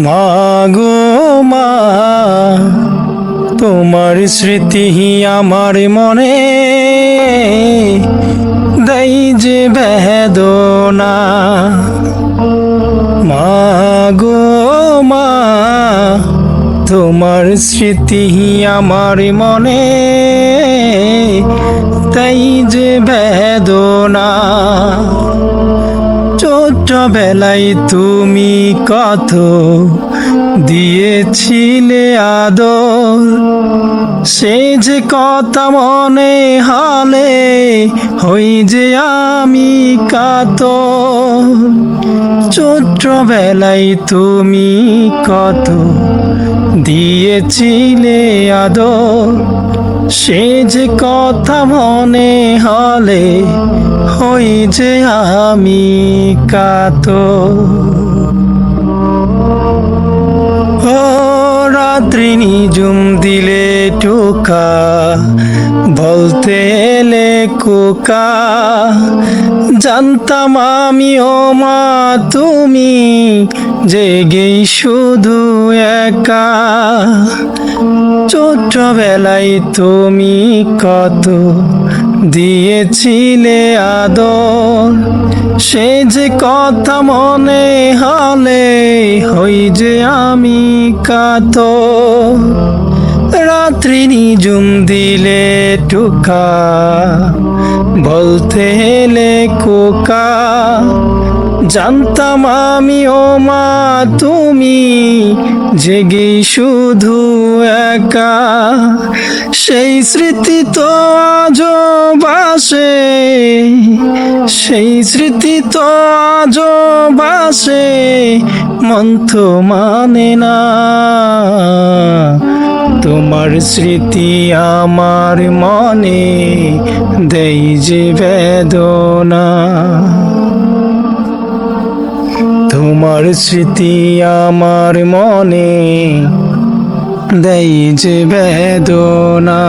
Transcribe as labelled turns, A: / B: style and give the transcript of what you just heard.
A: মাগো মা, তোমার স্মৃতি আমার মনে। দেই যে বেদনা। মাগো মা, তোমার স্মৃতি আমার মনে। তাই যে বেদনা। ছোটবেলায় তুমি কত দিয়েছিলে আদর? সে যে কথা মনে হলে হই যে আমি কাত ছোটবেলায় তুমি কত দিয়েছিলে আদর? সে যে কথা মনে হলে হই যে আমি কাত ও রাত্রি নিজুম দিলে টুকা, বলতে এলে কোকা। জানতাম আমি ও মা, তুমি জেগেই শুধু একা। ছোটবেলায় তুমি কত দিয়েছিলে আদর। সে যে কথা মনে হলে, হই যে আমি কাত রাত্রি নিজুম দিলে টুকা বলতে এলে কোকা জানতাম আমি, ও মা, তুমি জেগে শুধু একা। সেই স্মৃতি তো আজও বাসে, সেই স্মৃতি তো আজও বাসে, মন তো মানে না। তোমার স্মৃতি আমার মনে দেই যে বেদনা। তোমার স্মৃতি আমার মনে দেয় যে বেদনা।